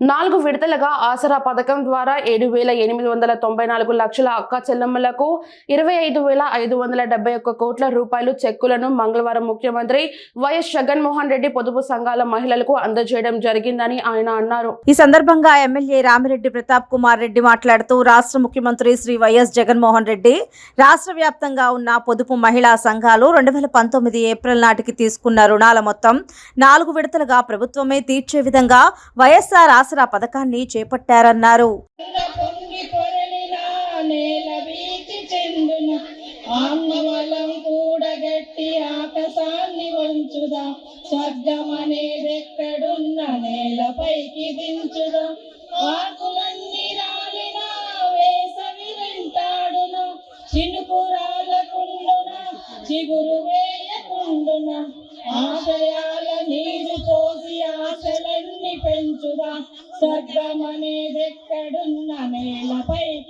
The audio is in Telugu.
నాలుగు విడతలుగా ఆసరా పథకం ద్వారా ఏడు వేల ఎనిమిది వందల తొంభై నాలుగు లక్షల అక్క చెల్లెమ్మలకు ఇరవై ఐదు వేల ఐదు వందల డెబ్బై ఒక్క కోట్ల రూపాయలు చెక్కులను మంగళవారం ముఖ్యమంత్రి వైఎస్ జగన్మోహన్ రెడ్డి పొదుపు సంఘాల మహిళలకు అందజేయడం జరిగిందని ఆయన అన్నారు. ఈ సందర్భంగా ఎమ్మెల్యే రామిరెడ్డి ప్రతాప్ కుమార్ రెడ్డి మాట్లాడుతూ రాష్ట్ర ముఖ్యమంత్రి శ్రీ వైఎస్ జగన్మోహన్ రెడ్డి రాష్ట్ర వ్యాప్తంగా ఉన్న పొదుపు మహిళా సంఘాలు రెండు వేల పంతొమ్మిది ఏప్రిల్ నాటికి తీసుకున్న రుణాల మొత్తం నాలుగు విడతలుగా ప్రభుత్వమే తీర్చే విధంగా వైఎస్ఆర్ ఆసరా పథకాన్ని చేపట్టారన్నారు. ఆంగవలం నేల చెందున కూడగట్టి ఆకాశాన్ని వంచుదా స్వర్గమనేదెక్కడున్న నేలపైకి దించుదా ఆకులన్నీ రాలిన వేసవి వెంటాడున. చినుకు రాలకుండున చిగురు వేయ పెంచుదా. స్వర్గమనేదెక్కడున్న నేలపై